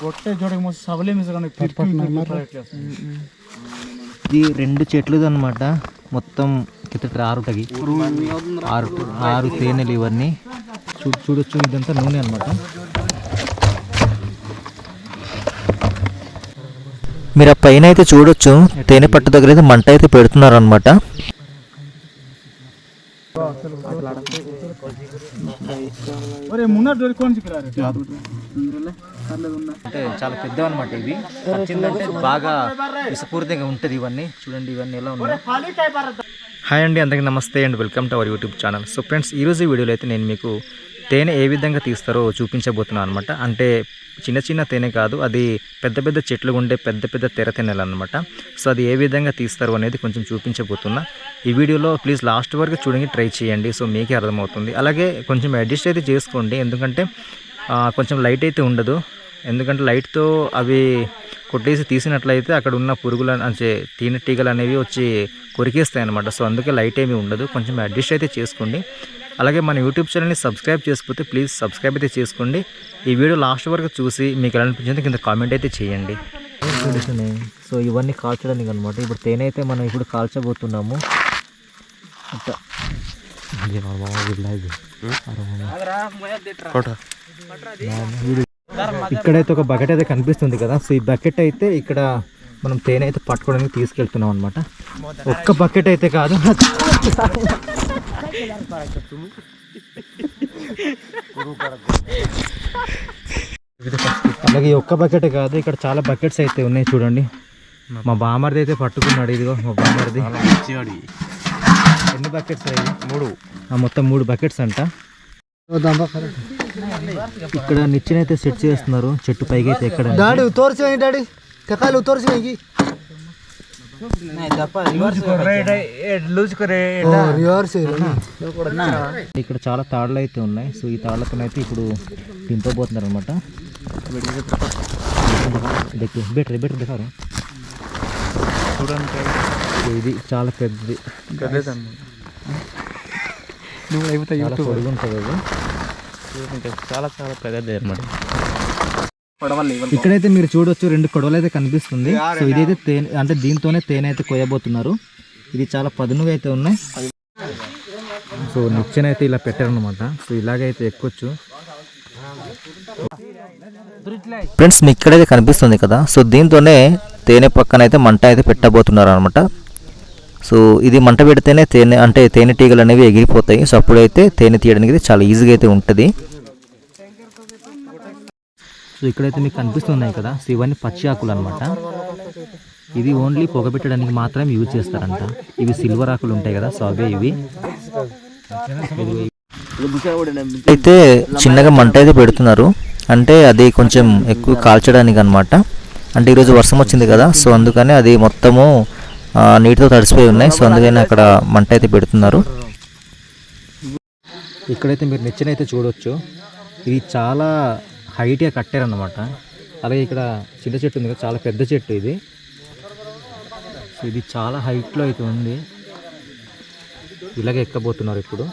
ಹೊಟ್ಟೆ ಜೋಡಿಗೆ ಮೋಸ ಸವಲಿ ಮಿಸ್ಕೊಂಡು ఇది రెండు చెట్లు అనమాట మొత్తం కిందట ఆరుటకి ఆరు ఆరు తేనెలు ఇవన్నీ చూ చూడొచ్చు ఇదంతా నూనె అనమాట మీరు ఆ పైన అయితే చూడొచ్చు తేనె పట్టు దగ్గర అయితే మంట అయితే పెడుతున్నారు అనమాట అంటే చాలా పెద్ద అనమాట ఇవి. వచ్చిందంటే బాగా విషపూరితంగా ఉంటుంది ఇవన్నీ. చూడండి ఇవన్నీ ఎలా ఉన్నాయి. హాయ్ అండి అందరికీ నమస్తే and welcome to our YouTube channel. So friends ఈరోజు ఈ వీడియోలో అయితే నేను మీకు తేనె ఏ విధంగా తీస్తారో చూపించబోతున్నాను అనమాట అంటే చిన్న చిన్న తేనె కాదు అది పెద్ద పెద్ద చెట్లు ఉండే పెద్ద పెద్ద తెర తేనెలు అనమాట సో అది ఏ విధంగా తీస్తారు అనేది కొంచెం చూపించబోతున్నా. ఈ వీడియోలో ప్లీజ్ లాస్ట్ వరకు చూడండి ట్రై చేయండి. సో మీకే అర్థమవుతుంది. అలాగే కొంచెం అడ్జస్ట్ అయితే చేసుకోండి ఎందుకంటే కొంచెం లైట్ అయితే ఉండదు. ఎందుకంటే లైట్తో అవి కొట్టేసి తీసినట్లయితే అక్కడ ఉన్న పురుగులు అంటే తేనె అనేవి వచ్చి కొరికేస్తాయి అనమాట సో అందుకే లైట్ ఏమీ ఉండదు. కొంచెం అడ్జస్ట్ అయితే చేసుకోండి. అలాగే మన యూట్యూబ్ ఛానల్ని సబ్స్క్రైబ్ చేసుకోకపోతే ప్లీజ్ సబ్స్క్రైబ్ అయితే చేసుకోండి. ఈ వీడియో లాస్ట్ వరకు చూసి మీకు ఎలా అనిపించింది కింద కామెంట్ అయితే చేయండి. సో ఇవన్నీ కాల్చడానికి అనమాట ఇప్పుడు తేనె అయితే మనం ఇప్పుడు కాల్చబోతున్నాము. ఇక్కడైతే ఒక బకెట్ అయితే కనిపిస్తుంది కదా. సో ఈ బకెట్ అయితే ఇక్కడ మనం తేనె అయితే పట్టుకోవడానికి తీసుకెళ్తున్నాం అనమాట ఒక్క బకెట్ అయితే కాదు. అలాగే ఈ ఒక్క బకెట్ కాదు ఇక్కడ చాలా బకెట్స్ అయితే ఉన్నాయి చూడండి. మా బామర్ది అయితే పట్టుకున్నాడు ఇదిగో మా బామర్ది ఎన్ని బకెట్స్ అయ్యి? మూడు. మొత్తం మూడు బకెట్స్ అంట. ఇక్కడ నిచ్చెన అయితే సెట్ చేస్తున్నారు చెట్టు పైకి అయితే ఎక్కడ డాడీ తోర్చి డాడీ? తెకాలి తోర్చి ఇక్కడ చాలా తాళ్ళు అయితే ఉన్నాయి. సో ఈ తాళ్ళతో అయితే ఇప్పుడు దింపబోతున్నారు అనమాట బెటర్ బెటర్ దిగారు ఇది చాలా పెద్దది. నువ్వు చాలా చాలా పెద్దది అనమాట ఇక్కడైతే మీరు చూడొచ్చు రెండు కొడవలు అయితే కనిపిస్తుంది సో ఇదైతే తేనె అంటే దీంతోనే తేనె అయితే కొయ్యబోతున్నారు. ఇది చాలా పదునుగా అయితే ఉన్నాయి. సో నిచ్చెన అయితే ఇలా పెట్టారనమాట సో ఇలాగైతే ఎక్కొచ్చు. ఫ్రెండ్స్ మీకు ఇక్కడైతే కనిపిస్తుంది కదా. సో దీంతోనే తేనె పక్కన అయితే మంట అయితే పెట్టబోతున్నారు అనమాట సో ఇది మంట పెడితేనే తేనె అంటే తేనె టీగలు అనేవి ఎగిరిపోతాయి. సో అప్పుడైతే తేనె తీయడానికి చాలా ఈజీగా అయితే ఉంటుంది. సో ఇక్కడైతే మీకు కనిపిస్తున్నాయి కదా సో ఇవన్నీ పచ్చి ఆకులు అనమాట ఇది ఓన్లీ పొగ పెట్టడానికి మాత్రమే యూజ్ చేస్తారంట. ఇవి సిల్వర్ ఆకులు ఉంటాయి కదా సో అవే ఇవి. అయితే చిన్నగా మంట అయితే పెడుతున్నారు. అంటే అది కొంచెం ఎక్కువ కాల్చడానికి అనమాట అంటే ఈరోజు వర్షం వచ్చింది కదా సో అందుకని అది మొత్తము నీటితో తడిసిపోయి ఉన్నాయి. సో అందుకని అక్కడ మంట అయితే పెడుతున్నారు. ఇక్కడైతే మీరు నిచ్చెన అయితే చూడొచ్చు. ఇది చాలా హైట్గా కట్టారనమాట అలాగే ఇక్కడ చిన్న చెట్టు ఉంది కదా చాలా పెద్ద చెట్టు ఇది. సో ఇది చాలా హైట్లో అయితే ఉంది. ఇలాగే ఎక్కబోతున్నారు ఇప్పుడు.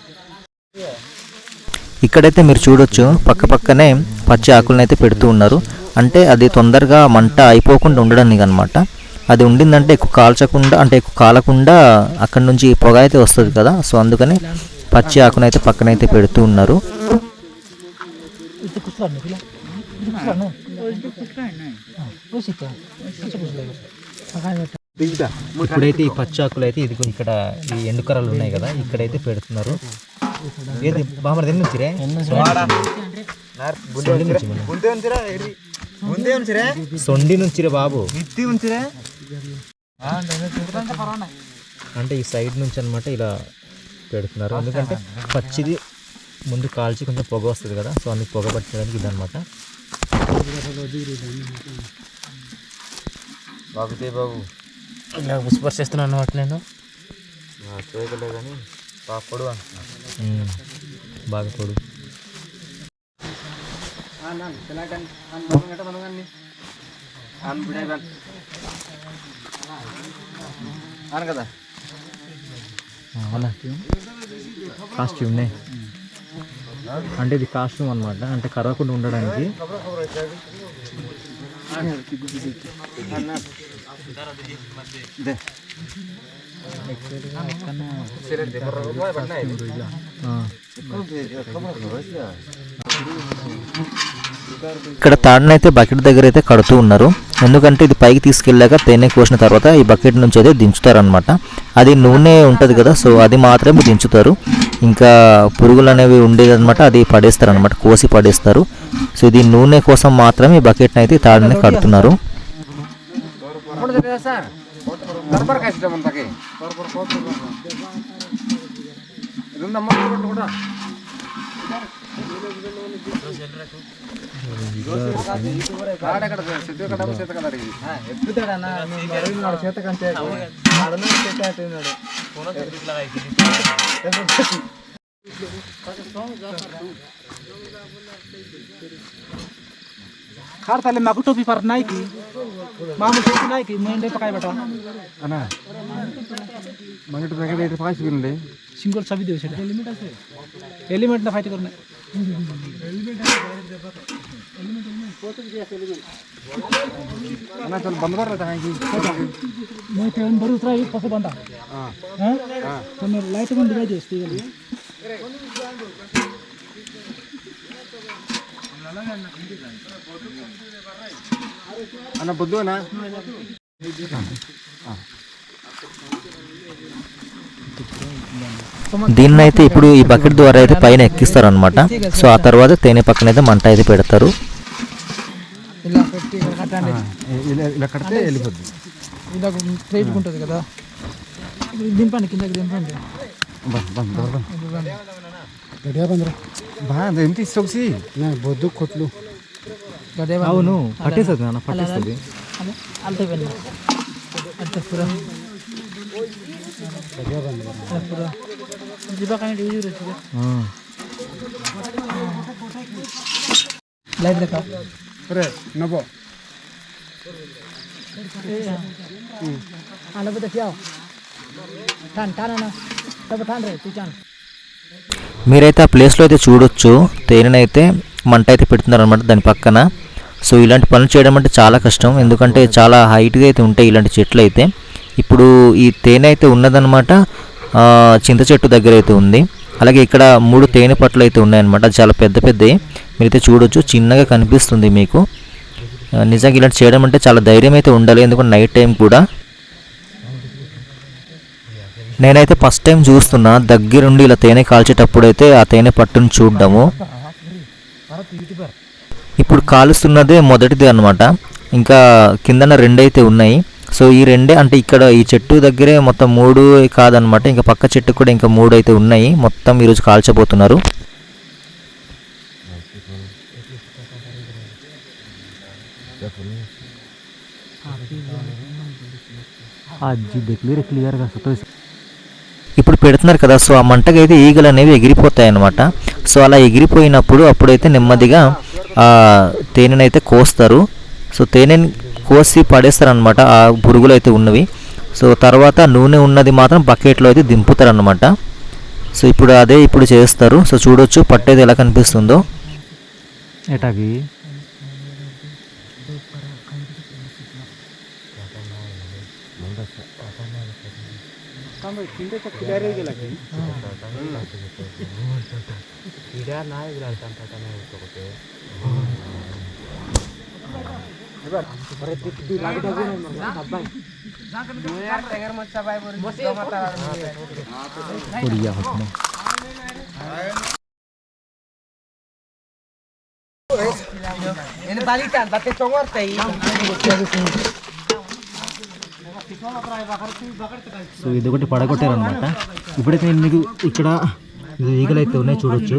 ఇక్కడైతే మీరు చూడొచ్చు పక్క పక్కనే పచ్చి ఆకులను అయితే పెడుతూ ఉన్నారు. అంటే అది తొందరగా మంట అయిపోకుండా ఉండడానికి అనమాట అది ఉండిందంటే ఎక్కువ కాల్చకుండా అంటే ఎక్కువ కాలకుండా అక్కడ నుంచి పొగ అయితే వస్తుంది కదా. సో అందుకని పచ్చి ఆకునైతే పక్కనైతే పెడుతూ ఉన్నారు. ఇప్పుడైతే ఈ పచ్చి ఆకులు అయితే ఇది ఇక్కడ ఈ ఎండుకరలు ఉన్నాయి కదా ఇక్కడైతే పెడుతున్నారు ఏది బామర్ ఎన్ని నుంచిరే సొండి నుంచిరే బాబు అంటే ఈ సైడ్ నుంచి అన్నమాట ఇలా పెడుతున్నారు ఎందుకంటే పచ్చిది ముందు కాల్చి కొంచెం పొగ వస్తుంది కదా సో అన్ని పొగ పట్టడానికి ఇదన్నమాట. బాబుతే బాబు. పుష్పర్ చేస్తున్నాను అనమాట నేను. చేయగలే కానీ బాగా పొడుగు బాగా పొడుగు కదా అవునా? కాస్ట్ ఉన్నాయి అంటే ఇది కాస్ట్యూమ్ అనమాట అంటే కరవకుండా ఉండడానికి. ఇక్కడ తాడునైతే బకెట్ దగ్గర అయితే కడుతూ ఉన్నారు. ఎందుకంటే ఇది పైకి తీసుకెళ్ళాక తేనె కోసిన తర్వాత ఈ బకెట్ నుంచి అయితే దించుతారనమాట అది నూనె ఉంటుంది కదా సో అది మాత్రమే దించుతారు. ఇంకా పురుగులు అనేవి ఉండేది అనమాట అది పడేస్తారు అనమాట కోసి పడేస్తారు. సో ఇది నూనె కోసం మాత్రమే ఈ బకెట్ని అయితే తాడుని కడుతున్నారు. খার তাহলে মাকু টপি পার নাই কি মামু টপি নাই কি মেন্ডে পাকাই বেটা না মাঙ্গে টপি পাকাই বেটা পাকাই শিখুন রে সিঙ্গল চাবি দেবে সেটা এলিমেন্ট আছে। এলিমেন্ট না ফাইট করনে এলিমেন্ট আছে এলিমেন্ট దీన్నైతే ఇప్పుడు ఈ బకెట్ ద్వారా అయితే పైన ఎక్కిస్తారు అనమాట సో ఆ తర్వాత తేనె పక్కన అయితే మంట అయితే పెడతారు. ఇలా పెట్టి ఇక్కడ కట్టండి ఇలా ఇలా కడితే వెళ్ళిపోద్ది ఇలా స్ట్రైట్ ఉంటుంది కదా ఇప్పుడు దింపండి కిందకి దింపండి బంద్ బంద్ బంద్ గడియా బందరా బా ఎంత సొగిసి బొద్దు కొట్లు గడియా అవును పట్టేస్తుంది నాన్న పట్టేస్తుంది అల్తే వెళ్ళి అంటే పురా పురా ଯିବା କାହିଁ ୟୁଜ୍ ଅଛି ଲାଇଟ୍ ଦେଖା రే నవ్వు. టాన్ రే మీరైతే ఆ ప్లేస్లో అయితే చూడొచ్చు. తేనెనైతే మంట అయితే పెడుతున్నారనమాట దాని పక్కన. సో ఇలాంటి పనులు చేయడం అంటే చాలా కష్టం. ఎందుకంటే చాలా హైట్గా అయితే ఉంటాయి ఇలాంటి చెట్లు అయితే. ఇప్పుడు ఈ తేనె అయితే ఉన్నదనమాట చింత చెట్టు దగ్గర అయితే ఉంది. అలాగే ఇక్కడ మూడు తేనె పట్లు అయితే ఉన్నాయన్నమాట. చాలా పెద్ద పెద్దవి మీరైతే చూడొచ్చు. చిన్నగా కనిపిస్తుంది మీకు. నిజంగా ఇలాంటి చేయడం అంటే చాలా ధైర్యం అయితే ఉండాలి. ఎందుకంటే నైట్ టైం కూడా. నేనైతే ఫస్ట్ టైం చూస్తున్నా. దగ్గరుండి ఇలా తేనె కాల్చేటప్పుడు అయితే ఆ తేనె పట్టును చూడడము. ఇప్పుడు కాలుస్తున్నదే మొదటిది అన్నమాట. ఇంకా కిందన రెండైతే ఉన్నాయి. సో ఈ రెండే అంటే ఇక్కడ ఈ చెట్టు దగ్గరే మొత్తం మూడు కాదనమాట. ఇంకా పక్క చెట్టు కూడా ఇంకా మూడు అయితే ఉన్నాయి. మొత్తం ఈరోజు కాల్చబోతున్నారు. ఇప్పుడు పెడుతున్నారు కదా సో ఆ మంటకైతే అయితే ఈగలు అనేవి ఎగిరిపోతాయి అన్నమాట సో అలా ఎగిరిపోయినప్పుడు అప్పుడైతే నెమ్మదిగా తేనెనైతే కోస్తారు. సో తేనెని కోసి పడేస్తారనమాట ఆ పురుగులు అయితే ఉన్నవి సో తర్వాత నూనె ఉన్నది మాత్రం బకెట్లో అయితే దింపుతారనమాట సో ఇప్పుడు అదే ఇప్పుడు చేస్తారు సో చూడొచ్చు పట్టేది ఎలా కనిపిస్తుందో ఎటాకి సో ఇది ఒకటి పడగొట్టారు అనమాట ఇప్పుడైతే నేను మీకు ఇక్కడ ఇది ఈగలు అయితే ఉన్నాయి చూడొచ్చు.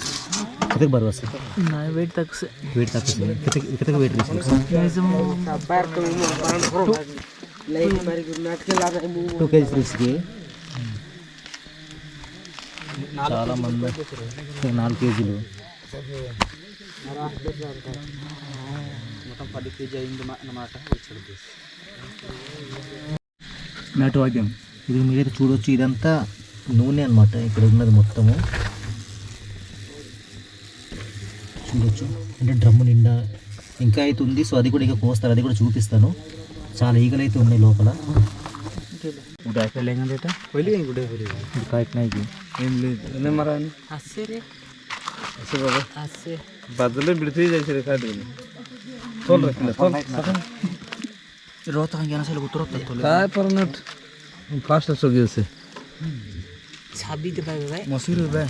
కితకు బరువు వస్తుంది వెయిట్ తగ్గిస్తే వెయిట్ తక్కువ కితకు వెయిట్ తీసుకుంటాం టూ కేజీస్ తీసుకి చాలా మంది నాలుగు కేజీలు నాటు వాద్యం ఇది మీరైతే చూడొచ్చు ఇదంతా నూనె అన్నమాట ఇక్కడ ఉన్నది మొత్తము చూడొచ్చు అంటే డ్రమ్ము నిండా ఇంకా అయితే ఉంది సో అది కూడా ఇక కోస్తారు అది కూడా చూపిస్తాను చాలా ఈగలు అయితే ఉన్నాయి లోపల బద్దలే బిడితే చేసారు కాదు ರೋತಾಂಗೆ ಅನಸಲು ಉತ್ತರತ್ತ ತೋಲೆ ಕಾಯ ಪರ್ನಟ್ ಫಾಸ್ಟ್ ಸೋಗಿ ಹೋಸೆ 26 ಬಾಯ್ ಬಾಯ್ ಮಸೂರು ಬಾಯ್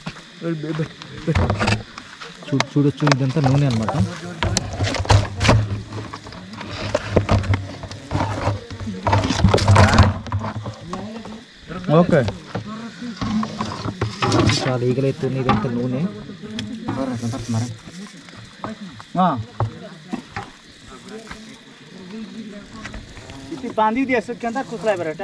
చూ చూడొచ్చు ఇదంతా నూనె అనమాట ఓకే చాలా ఈగలైతే ఉన్నాయి ఇదంతా నూనె ఇట్టి బాంధి ది అసలు కింద కుసలాయి బరట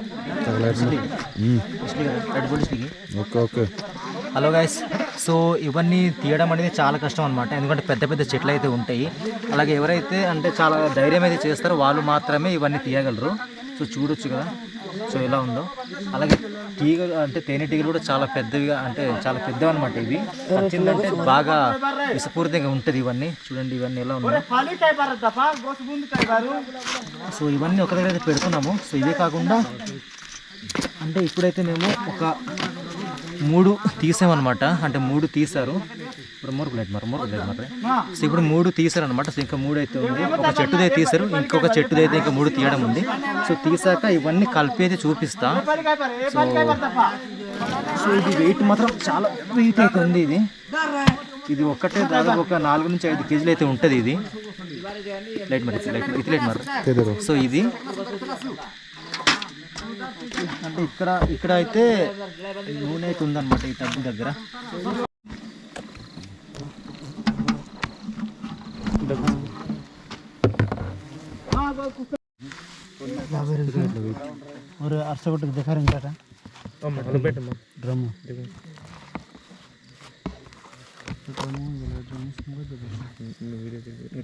okay okay. Hello guys. So ఇవన్నీ తీయడం అనేది చాలా కష్టం అనమాట ఎందుకంటే పెద్ద పెద్ద చెట్లు అయితే ఉంటాయి. అలాగే ఎవరైతే అంటే చాలా ధైర్యం అయితే చేస్తారో వాళ్ళు మాత్రమే ఇవన్నీ తీయగలరు. సో చూడొచ్చు కదా సో ఇలా ఉందో. అలాగే తీగలు అంటే తేనెటీగలు కూడా చాలా పెద్దవిగా అంటే చాలా పెద్దవి అనమాట ఇవి. వచ్చిందంటే బాగా విషపూరితంగా ఉంటుంది ఇవన్నీ. చూడండి ఇవన్నీ ఎలా ఉన్నాయి. సో ఇవన్నీ ఒక దగ్గర అయితే పెడుతున్నాము. సో ఇవే కాకుండా అంటే ఇప్పుడైతే మేము ఒక మూడు తీసామన్నమాట. అంటే మూడు తీశారు. ఇప్పుడు మూడు ప్లేట్ మరి మూడు ప్లేట్ మరి. సో ఇప్పుడు మూడు తీసారు అనమాట సో ఇంకా మూడు అయితే ఉంది. ఒక చెట్టుదే తీసారు ఇంకొక చెట్టుది అయితే ఇంకా మూడు తీయడం ఉంది. సో తీసాక ఇవన్నీ కలిపి అయితే చూపిస్తా. దఫా సో ఇది వెయిట్ మాత్రం చాలా వెయిట్ అయితే ఉంది ఇది. ఇది ఒక్కటే దాదాపు ఒక నాలుగు నుంచి ఐదు కేజీలు అయితే ఉంటుంది ఇది. లైట్ మరి లైట్ ఇది లైట్ మరి. సో ఇది అంటే ఇక్కడ ఇక్కడ అయితే నూనె అయితే ఉందన్నమాట ఈ తగ్గు దగ్గర ஒரு அரச வீட்டுக்கு திகாரம் கேட்டேன் ஆமாம் அது போயிட்டோம் ட்ரம்மு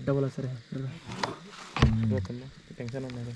డబ్బులు సరే టెన్షన్ ఉన్నది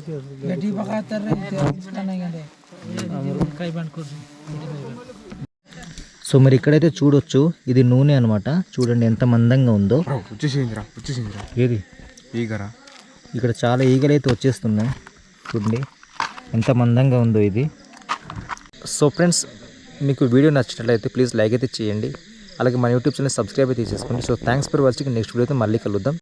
से करते रहे सबसे नहीं तो भी సో మరి ఇక్కడైతే చూడొచ్చు ఇది నూనె అనమాట చూడండి ఎంత మందంగా ఉందో వచ్చేసిందిరా వచ్చేసిందిరా ఏది ఈగరా ఇక్కడ చాలా ఈగలు అయితే వచ్చేస్తున్నాయి చూడండి ఎంత మందంగా ఉందో ఇది సో ఫ్రెండ్స్ మీకు వీడియో నచ్చినట్లయితే ప్లీజ్ లైక్ అయితే చేయండి అలాగే మన యూట్యూబ్ ఛానల్ సబ్స్క్రైబ్ అయితే చేసుకోండి so thanks for watching next video అయితే మళ్ళీ కలుద్దాం